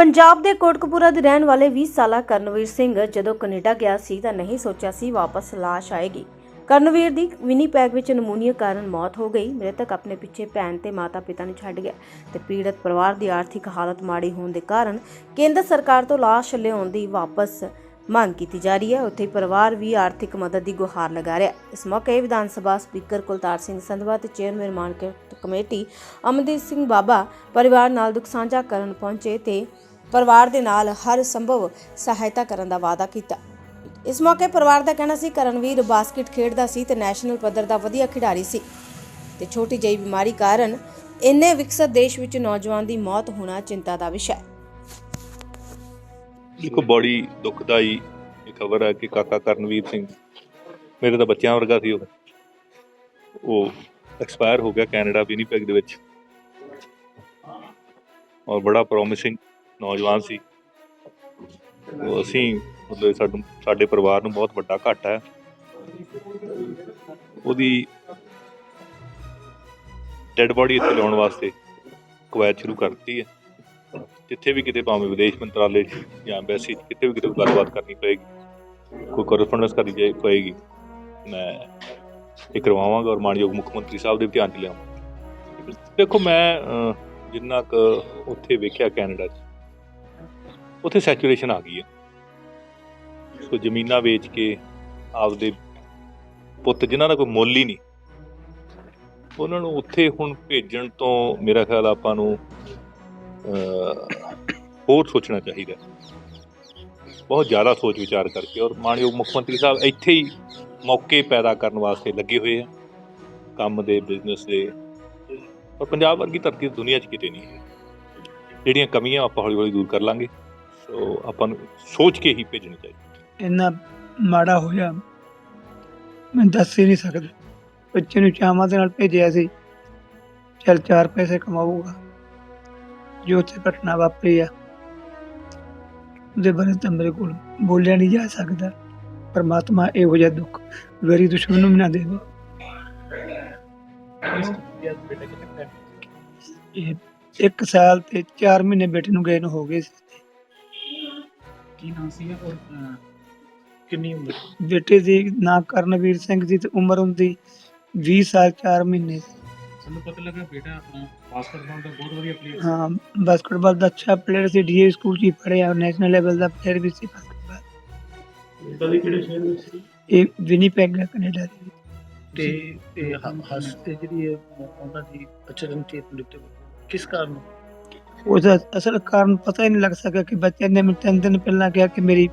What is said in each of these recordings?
ਪੰਜਾਬ ਦੇ ਕੋਟਕਪੂਰਾ ਦੇ ਰਹਿਣ ਵਾਲੇ 20 ਸਾਲਾ ਕਰਨਵੀਰ ਸਿੰਘ ਜਦੋਂ ਕੈਨੇਡਾ ਗਿਆ ਸੀ ਤਾਂ ਨਹੀਂ ਸੋਚਿਆ ਸੀ ਵਾਪਸ ਲਾਸ਼ ਆਏਗੀ। ਕਰਨਵੀਰ ਦੀ ਵਿਨੀਪੈਗ ਵਿੱਚ ਨਮੂਨੀਆ ਕਾਰਨ ਮੌਤ ਹੋ ਗਈ। ਮ੍ਰਿਤਕ ਆਪਣੇ ਪਿੱਛੇ ਭੈਣ ਤੇ ਮਾਤਾ-ਪਿਤਾ ਨੂੰ ਛੱਡ ਗਿਆ ਤੇ ਪੀੜਤ ਪਰਿਵਾਰ ਦੀ ਆਰਥਿਕ ਹਾਲਤ ਮਾੜੀ ਹੋਣ ਦੇ ਕਾਰਨ ਕੇਂਦਰ ਸਰਕਾਰ ਤੋਂ ਲਾਸ਼ ਲਿਆਉਣ ਦੀ ਵਾਪਸ ਮੰਗ ਕੀਤੀ ਜਾ ਰਹੀ ਹੈ। ਉੱਥੇ ਪਰਿਵਾਰ ਵੀ ਆਰਥਿਕ ਮਦਦ ਦੀ ਗੁਹਾਰ ਲਗਾ ਰਿਹਾ ਇਸ ਮੌਕੇ ਵਿਧਾਨ ਸਭਾ ਸਪੀਕਰ ਕੁਲਤਾਰ ਸਿੰਘ ਸੰਧਵਾ ਤੇ chairman market committee Amandeep Singh ਬਾਬਾ ਪਰਿਵਾਰ ਨਾਲ ਦੁੱਖ ਸਾਂਝਾ ਕਰਨ ਪਹੁੰਚੇ ਤੇ ਪਰਿਵਾਰ ਦੇ ਨਾਲ ਹਰ ਸੰਭਵ ਸਹਾਇਤਾ ਕਰਨ ਦਾ ਵਾਅਦਾ ਕੀਤਾ। ਇਸ ਮੌਕੇ ਪਰਿਵਾਰ ਦਾ ਕਹਿਣਾ ਸੀ, ਕਰਨਵੀਰ ਬਾਸਕਟ ਖੇਡਦਾ ਸੀ ਤੇ ਨੈਸ਼ਨਲ ਪੱਧਰ ਦਾ ਵਧੀਆ ਖਿਡਾਰੀ ਸੀ ਤੇ ਛੋਟੀ ਜਿਹੀ ਬਿਮਾਰੀ ਕਾਰਨ ਇੰਨੇ ਵਿਕਸਤ ਦੇਸ਼ ਵਿੱਚ ਨੌਜਵਾਨ ਦੀ ਮੌਤ ਹੋਣਾ ਚਿੰਤਾ ਦਾ ਵਿਸ਼ਾ ਹੈ। ਇੱਕ ਬੜੀ ਦੁਖਦਾਈ ਖਬਰ ਹੈ ਕਿ ਕਾਕਾ ਕਰਨਵੀਰ ਸਿੰਘ ਮੇਰੇ ਤਾਂ ਬੱਚਿਆਂ ਵਰਗਾ ਸੀ ਉਹ। ਉਹ ਐਕਸਪਾਇਰ ਹੋ ਗਿਆ ਕੈਨੇਡਾ ਵਿਨੀਪੈਗ ਦੇ ਵਿੱਚ। ਔਰ ਬੜਾ ਪ੍ਰੋਮਿਸਿੰਗ ਨੌਜਵਾਨ ਸੀ। ਉਹ ਅਸੀਂ ਮਤਲਬ ਸਾਨੂੰ ਸਾਡੇ ਪਰਿਵਾਰ ਨੂੰ ਬਹੁਤ ਵੱਡਾ ਘਾਟਾ ਹੈ। ਉਹਦੀ ਡੈੱਡ ਬੋਡੀ ਇੱਥੇ ਲਿਆਉਣ ਵਾਸਤੇ ਕਵਾਇਦ ਸ਼ੁਰੂ ਕਰਤੀ ਹੈ। ਜਿੱਥੇ ਵੀ ਕਿਤੇ ਭਾਵੇਂ ਵਿਦੇਸ਼ ਮੰਤਰਾਲੇ 'ਚ ਜਾਂ ਐਮਬੈਸੀ 'ਚ ਕਿਤੇ ਵੀ ਕਿਤੇ ਗੱਲਬਾਤ ਕਰਨੀ ਪਏਗੀ, ਕੋਈ ਕੋਰਸਪੋਂਡੈਂਸ ਕਰਨੀ ਜਾਏ ਪਏਗੀ, ਮੈਂ ਇਹ ਕਰਵਾਵਾਂਗਾ ਔਰ ਮਾਨਯੋਗ ਮੁੱਖ ਮੰਤਰੀ ਸਾਹਿਬ ਦੇ ਵੀ ਧਿਆਨ 'ਚ ਲਿਆਵਾਂ ਦੇਖੋ ਮੈਂ ਜਿੰਨਾ ਕੁ ਉੱਥੇ ਵੇਖਿਆ ਕੈਨੇਡਾ 'ਚ ਉੱਥੇ ਸੈਚੂਰੇਸ਼ਨ ਆ ਗਈ ਹੈ। ਸੋ ਜ਼ਮੀਨਾਂ ਵੇਚ ਕੇ ਆਪਦੇ ਪੁੱਤ, ਜਿਨ੍ਹਾਂ ਦਾ ਕੋਈ ਮੁੱਲ ਹੀ ਨਹੀਂ, ਉਹਨਾਂ ਨੂੰ ਉੱਥੇ ਹੁਣ ਭੇਜਣ ਤੋਂ ਮੇਰਾ ਖਿਆਲ ਆਪਾਂ ਨੂੰ ਹੋਰ ਸੋਚਣਾ ਚਾਹੀਦਾ ਬਹੁਤ ਜ਼ਿਆਦਾ ਸੋਚ ਵਿਚਾਰ ਕਰਕੇ ਔਰ ਮਾਨਯੋਗ ਮੁੱਖ ਮੰਤਰੀ ਸਾਹਿਬ ਇੱਥੇ ਹੀ ਮੌਕੇ ਪੈਦਾ ਕਰਨ ਵਾਸਤੇ ਲੱਗੇ ਹੋਏ ਆ। ਕੰਮ ਦੇ ਬਿਜ਼ਨਸ ਦੇ। ਔਰ ਪੰਜਾਬ ਵਰਗੀ ਧਰਤੀ ਦੁਨੀਆ 'ਚ ਕਿਤੇ ਨਹੀਂ ਹੈ। ਜਿਹੜੀਆਂ ਕਮੀਆਂ ਆਪਾਂ ਹੌਲੀ ਹੌਲੀ ਦੂਰ ਕਰ ਲਾਂਗੇ। ਸੋ ਆਪਾਂ ਨੂੰ ਸੋਚ ਕੇ ਹੀ ਭੇਜਣੀ ਚਾਹੀਦੀ ਇੰਨਾ ਮਾੜਾ ਹੋਇਆ, ਮੈਂ ਦੱਸ ਹੀ ਨਹੀਂ ਸਕਦਾ। ਬੱਚੇ ਨੂੰ ਚਾਵਾਂ ਦੇ ਨਾਲ ਭੇਜਿਆ ਸੀ, ਚਲ ਚਾਰ ਪੈਸੇ ਕਮਾਊਗਾ। ਜੋ ਉੱਥੇ ਘਟਨਾ ਵਾਪਰੀ ਆ, ਉਹਦੇ ਬਾਰੇ ਤਾਂ ਮੇਰੇ ਕੋਲ ਬੋਲਿਆ ਨਹੀਂ ਜਾ ਸਕਦਾ। ਪਰਮਾਤਮਾ ਇਹੋ ਜਿਹਾ ਦੁੱਖ ਵੈਰੀ ਦੁਸ਼ਮਣ ਨੂੰ ਵੀ ਨਾ ਦੇਵੇ। ਇਹ ਇੱਕ ਸਾਲ ਤੇ 4 ਮਹੀਨੇ ਬੇਟੇ ਨੂੰ ਗਏ ਨੂੰ ਹੋ ਗਏ ਸੀ। ਕੀ ਨਾਮ ਸੀ ਔਰ ਅਹ, ਕਿੰਨੀ ਉਮਰ ਬੇਟੇ ਦੀ ਨਾਂ ਕਰਨਵੀਰ ਸਿੰਘ ਦੀ ਤੇ ਉਮਰ ਹੁੰਦੀ 20 ਸਾਲ 4 ਮਹੀਨੇ ਸੀ। ਸਾਨੂੰ ਪਤਾ ਲੱਗਾ ਬੇਟਾ ਆਪਣਾ ਬਾਸਕਟਬਾਲ ਦਾ ਬਹੁਤ ਵਧੀਆ ਪਲੇਅਰ ਹਾਂ ਬਾਸਕਟਬਾਲ ਦਾ ਅੱਛਾ ਪਲੇਅਰ ਸੀ ਡੀਏ ਸਕੂਲ ਚ ਹੀ ਪੜ੍ਹਿਆ ਨੈਸ਼ਨਲ ਲੈਵਲ ਦਾ ਪਲੇਅਰ ਵੀ ਸੀ ਬਾਸਕਟਬਾਲ ਕਦੇ ਕਿਹੜੇ ਸ਼ਹਿਰ ਵਿੱਚ ਸੀ? ਇਹ ਵਿਨੀਪੈਗ ਹੈ ਕੈਨੇਡਾ ਦੇ। ਵਿੱਚ। ਤੇ ਇਹ ਹਸ ਤੇ ਜਿਹੜੀ ਇਹ ਉਹਨਾਂ ਦੀ ਅਚਰਨਚੇਤ ਮ੍ਰਿਤੂ ਕਿਸ ਕਾਰਨ? ਉਹਦਾ ਅਸਲ ਕਾਰਨ ਪਤਾ ਹੀ ਨਹੀਂ ਲੱਗ ਸਕਿਆ ਕਿ ਬੱਚੇ ਨੇ ਮੈਨੂੰ ਤਿੰਨ ਦਿਨ ਪਹਿਲਾਂ ਕਿਹਾ ਕਿ ਮੇਰੀ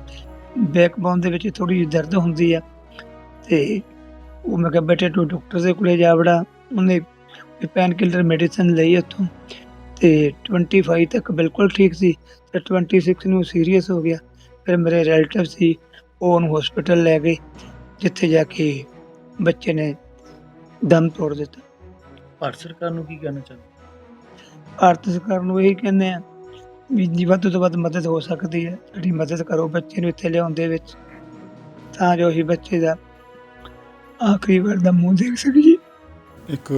ਬੈਕਬੋਨ ਦੇ ਵਿੱਚ ਥੋੜੀ ਜਿਹੀ ਦਰਦ ਹੁੰਦੀ ਆ। ਤੇ ਉਹ ਮੈਂ ਕਿਹਾ, ਬੇਟੇ, ਤੂੰ ਡਾਕਟਰ ਦੇ ਕੋਲੇ ਜਾ ਵੜਾ। ਉਹਨੇ ਪੈਨ ਕਿਲਰ ਮੈਡੀਸਨ ਲਈ ਉੱਥੋਂ। ਤੇ 25 ਤੱਕ ਬਿਲਕੁਲ ਠੀਕ ਸੀ। ਤੇ 26 ਨੂੰ ਸੀਰੀਅਸ ਹੋ ਗਿਆ। ਫਿਰ ਮੇਰੇ ਰਿਲੇਟਿਵ ਸੀ, ਉਹ ਉਹਨੂੰ ਹਸਪੀਟਲ ਲੈ ਗਏ, ਜਿੱਥੇ ਜਾ ਕੇ ਬੱਚੇ ਨੇ ਦਮ ਤੋੜ ਦਿੱਤਾ। ਭਾਰਤ ਸਰਕਾਰ ਨੂੰ ਕੀ ਕਹਿਣਾ ਚਾਹੁੰਦੇ ਭਾਰਤ ਸਰਕਾਰ ਨੂੰ ਇਹੀ ਕਹਿੰਦੇ ਆ ਵੀ ਜੀ ਵੱਧ ਤੋਂ ਵੱਧ ਮਦਦ ਹੋ ਸਕਦੀ ਹੈ ਸਾਡੀ ਮਦਦ ਕਰੋ ਬੱਚੇ ਨੂੰ ਇੱਥੇ ਲਿਆਉਣ ਦੇ ਵਿੱਚ। ਤਾਂ ਜੋ ਹੀ ਬੱਚੇ ਦਾ ਆਖਰੀ ਵਾਰ ਦਾ ਮੂੰਹ ਦੇਖ ਸਕੀਏ। ਇੱਕ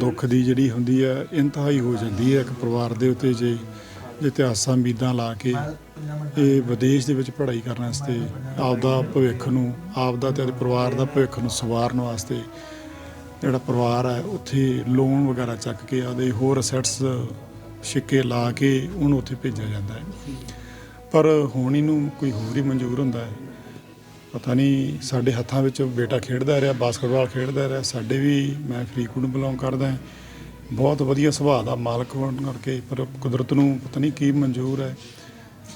ਦੁੱਖ ਦੀ ਜਿਹੜੀ ਹੁੰਦੀ ਹੈ ਇੰਤਹਾਈ ਹੋ ਜਾਂਦੀ ਹੈ ਇੱਕ ਪਰਿਵਾਰ ਦੇ ਉੱਤੇ ਜੇ ਇਤਿਹਾਸਾਂ ਉਮੀਦਾਂ ਲਾ ਕੇ ਇਹ ਵਿਦੇਸ਼ ਦੇ ਵਿੱਚ ਪੜ੍ਹਾਈ ਕਰਨ ਵਾਸਤੇ ਆਪਦਾ ਭਵਿੱਖ ਨੂੰ, ਆਪਦਾ ਤੇ ਪਰਿਵਾਰ ਦਾ ਭਵਿੱਖ ਨੂੰ ਸਵਾਰਨ ਵਾਸਤੇ ਜਿਹੜਾ ਪਰਿਵਾਰ ਹੈ, ਉੱਥੇ ਲੋਨ ਵਗੈਰਾ ਚੱਕ ਕੇ ਆਦੇ ਹੋਰ ਅਸੈਟਸ ਛਿੱਕੇ ਲਾ ਕੇ ਉਹਨੂੰ ਉੱਥੇ ਭੇਜਿਆ ਜਾਂਦਾ ਹੈ। ਪਰ ਹੁਣ ਇਹਨੂੰ ਕੋਈ ਹੋਰ ਹੀ ਮਨਜ਼ੂਰ ਹੁੰਦਾ ਹੈ। ਪਤਾ ਨਹੀਂ ਸਾਡੇ ਹੱਥਾਂ ਵਿੱਚ ਬੇਟਾ ਖੇਡਦਾ ਰਿਹਾ ਬਾਸਕਟਬਾਲ ਖੇਡਦਾ ਰਿਹਾ, ਸਾਡੇ ਵੀ ਮੈਂ ਫਰੀਕੂਡ ਬਿਲੋਂਗ ਕਰਦਾ ਹਾਂ। ਬਹੁਤ ਵਧੀਆ ਸੁਭਾਅ ਦਾ ਮਾਲਕ ਹੋਣ ਕਰਕੇ, ਪਰ ਕੁਦਰਤ ਨੂੰ ਪਤਾ ਨਹੀਂ ਕੀ ਮਨਜ਼ੂਰ ਹੈ।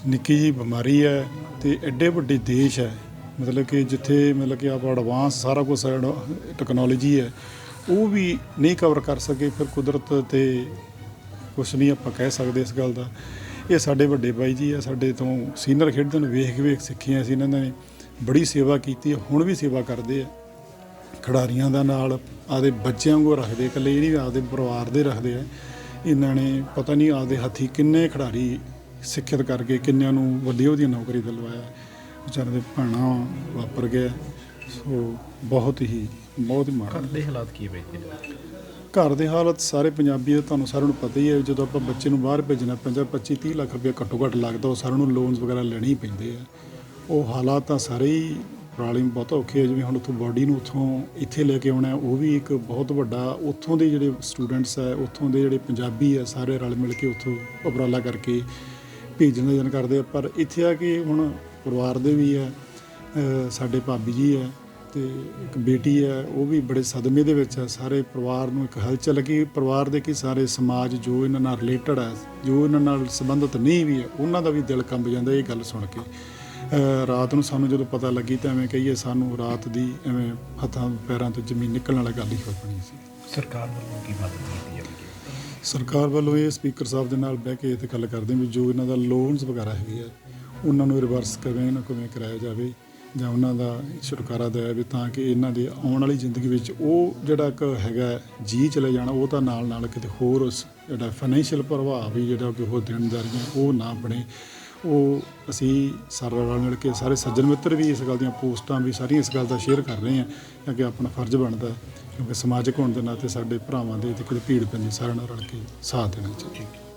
ਨਿੱਕੀ ਜੀ ਬਿਮਾਰੀ ਹੈ ਤੇ ਐਡੇ ਵੱਡੇ ਦੇਸ਼ ਹੈ। ਮਤਲਬ ਕਿ ਜਿੱਥੇ ਮਤਲਬ ਕਿ ਆਪਾਂ ਐਡਵਾਂਸ ਸਾਰਾ ਕੁਝ ਟੈਕਨੋਲੋਜੀ ਹੈ। ਉਹ ਵੀ ਨਹੀਂ ਕਵਰ ਕਰ ਸਕੇ, ਫਿਰ ਕੁਦਰਤ ਤੇ ਕੁਛ ਨਹੀਂ ਆਪਾਂ ਕਹਿ ਸਕਦੇ ਇਸ ਗੱਲ ਦਾ। ਇਹ ਸਾਡੇ ਵੱਡੇ ਬਾਈ ਜੀ ਆ, ਸਾਡੇ ਤੋਂ ਸੀਨੀਅਰ ਖੇਡਦੇ ਨੂੰ, ਵੇਖ ਵੇਖ ਸਿੱਖੀਆਂ ਸੀ ਇਹਨਾਂ ਨੇ, ਬੜੀ ਸੇਵਾ ਕੀਤੀ ਹੁਣ ਵੀ ਸੇਵਾ ਕਰਦੇ ਆ। ਖਿਡਾਰੀਆਂ ਦਾ ਨਾਲ ਆਦੇ ਬੱਚਿਆਂ ਵਾਂਗੂ ਰੱਖਦੇ ਇਕੱਲੇ ਜਿਹੜੀ ਨਹੀਂ ਆਪਦੇ ਪਰਿਵਾਰ ਦੇ ਰੱਖਦੇ ਆ। ਇਹਨਾਂ ਨੇ ਪਤਾ ਨਹੀਂ ਆਪਦੇ ਹੱਥੀ ਕਿੰਨੇ ਖਿਡਾਰੀ ਸਿੱਖਿਅਤ ਕਰਕੇ ਕਿੰਨਿਆਂ ਨੂੰ ਵਧੀਆ ਉਹਦੀ ਨੌਕਰੀ ਦਿਲਵਾਇਆ। ਵਿਚਾਰੇ ਦੇ ਭਾਣਾ ਵਾਪਰ ਗਿਆ। ਸੋ ਬਹੁਤ ਹੀ ਬਹੁਤ ਹੀ ਮਾੜਾ। ਘਰ ਦੇ ਹਾਲਾਤ ਕੀ ਬੈਠੇ ਘਰ ਦੇ ਹਾਲਤ ਸਾਰੇ ਪੰਜਾਬੀ ਦਾ ਤੁਹਾਨੂੰ ਸਾਰਿਆਂ ਨੂੰ ਪਤਾ ਹੀ ਹੈ ਜਦੋਂ ਆਪਾਂ ਬੱਚੇ ਨੂੰ ਬਾਹਰ ਭੇਜਣਾ ਪੈਂਦਾ 25 30 ਲੱਖ ਰੁਪਏ ਘੱਟੋ ਘੱਟ ਲੱਗਦਾ ਉਹ ਸਾਰਿਆਂ ਨੂੰ ਲੋਨਸ ਵਗੈਰਾ ਲੈਣੇ ਹੀ ਪੈਂਦੇ ਆ। ਉਹ ਹਾਲਾਤ ਤਾਂ ਸਾਰੇ ਹੀ ਪ੍ਰੋਬਲਮ ਬਹੁਤ ਔਖੇ ਆ ਜਿਵੇਂ ਹੁਣ ਉੱਥੋਂ ਬਾਡੀ ਨੂੰ ਉੱਥੋਂ ਇੱਥੇ ਲੈ ਕੇ ਆਉਣਾ ਉਹ ਵੀ ਇੱਕ ਬਹੁਤ ਵੱਡਾ ਉੱਥੋਂ ਦੇ ਜਿਹੜੇ ਸਟੂਡੈਂਟਸ ਆ ਉੱਥੋਂ ਦੇ ਜਿਹੜੇ ਪੰਜਾਬੀ ਆ ਸਾਰੇ ਰਲ ਮਿਲ ਕੇ ਉੱਥੋਂ ਉਪਰਾਲਾ ਕਰਕੇ ਭੇਜਣ ਦਾ ਯਤਨ ਕਰਦੇ ਆ। ਪਰ ਇੱਥੇ ਆ ਕੇ ਹੁਣ ਪਰਿਵਾਰ ਦੇ ਵੀ ਆ ਸਾਡੇ ਭਾਬੀ ਜੀ ਆ ਤੇ ਇੱਕ ਬੇਟੀ ਹੈ ਉਹ ਵੀ ਬੜੇ ਸਦਮੇ ਦੇ ਵਿੱਚ ਹੈ। ਸਾਰੇ ਪਰਿਵਾਰ ਨੂੰ ਇੱਕ ਹਲਚਲ ਲੱਗੀ ਪਰਿਵਾਰ ਦੇ ਕੀ ਸਾਰੇ ਸਮਾਜ ਜੋ ਇਹਨਾਂ ਨਾਲ ਰਿਲੇਟਡ ਹੈ ਜੋ ਇਹਨਾਂ ਨਾਲ ਸੰਬੰਧਿਤ ਨਹੀਂ ਵੀ ਹੈ ਉਹਨਾਂ ਦਾ ਵੀ ਦਿਲ ਕੰਬ ਜਾਂਦਾ ਇਹ ਗੱਲ ਸੁਣ ਕੇ। ਰਾਤ ਨੂੰ ਸਾਨੂੰ ਜਦੋਂ ਪਤਾ ਲੱਗੀ ਤਾਂ ਐਵੇਂ ਕਹੀਏ ਸਾਨੂੰ ਰਾਤ ਦੀ ਐਵੇਂ ਹੱਥਾਂ ਪੈਰਾਂ ਤੋਂ ਜ਼ਮੀਨ ਨਿਕਲਣ ਵਾਲੀ ਗੱਲ ਹੀ ਹੋ ਪਣੀ ਸੀ। ਸਰਕਾਰ ਵੱਲੋਂ ਕੀ ਮਦਦ ਕੀਤੀ ਜਾਵੇਗੀ ਸਰਕਾਰ ਵੱਲੋਂ ਇਹ ਸਪੀਕਰ ਸਾਹਿਬ ਦੇ ਨਾਲ ਬਹਿ ਕੇ ਇਹ ਤੇ ਗੱਲ ਕਰਦੇ ਵੀ ਜੋ ਇਹਨਾਂ ਦਾ ਲੋਨਸ ਵਗੈਰਾ ਹੈਗੇ ਆ ਉਹਨਾਂ ਨੂੰ ਰਿਵਰਸ ਕਿਵੇਂ ਇਹਨਾਂ ਕਿਵੇਂ ਕਰਾਇਆ ਜਾਵੇ। ਜਾਂ ਉਹਨਾਂ ਦਾ ਛੁਟਕਾਰਾ ਦਿਆ ਵੀ ਤਾਂ ਕਿ ਇਹਨਾਂ ਦੇ ਆਉਣ ਵਾਲੀ ਜ਼ਿੰਦਗੀ ਵਿੱਚ ਉਹ ਜਿਹੜਾ ਇੱਕ ਹੈਗਾ ਜੀ ਚਲੇ ਜਾਣਾ, ਉਹ ਤਾਂ ਨਾਲ ਨਾਲ ਕਿਤੇ ਹੋਰ ਉਸ ਜਿਹੜਾ ਫਾਈਨੈਂਸ਼ੀਅਲ ਪ੍ਰਭਾਵ ਵੀ ਜਿਹੜਾ ਕਿ ਉਹ ਦੇਣਦਾਰੀਆਂ ਉਹ ਨਾ ਬਣੇ। ਉਹ ਅਸੀਂ ਸਾਰੇ ਰਲ ਮਿਲ ਕੇ ਸਾਰੇ ਸੱਜਣ ਮਿੱਤਰ ਵੀ ਇਸ ਗੱਲ ਦੀਆਂ ਪੋਸਟਾਂ ਵੀ ਸਾਰੀਆਂ ਇਸ ਗੱਲ ਦਾ ਸ਼ੇਅਰ ਕਰ ਰਹੇ ਹਾਂ ਕਿ ਆਪਣਾ ਫਰਜ਼ ਬਣਦਾ ਕਿਉਂਕਿ ਸਮਾਜਿਕ ਹੋਣ ਦੇ ਨਾਤੇ ਸਾਡੇ ਭਰਾਵਾਂ ਦੇ ਤੇ ਕਿਤੇ ਭੀੜ ਪੈਂਦੀ ਸਾਰਿਆਂ ਨਾਲ ਰਲ ਕੇ ਸਾਥ ਦੇਣਾ ਚਾਹੀਦਾ।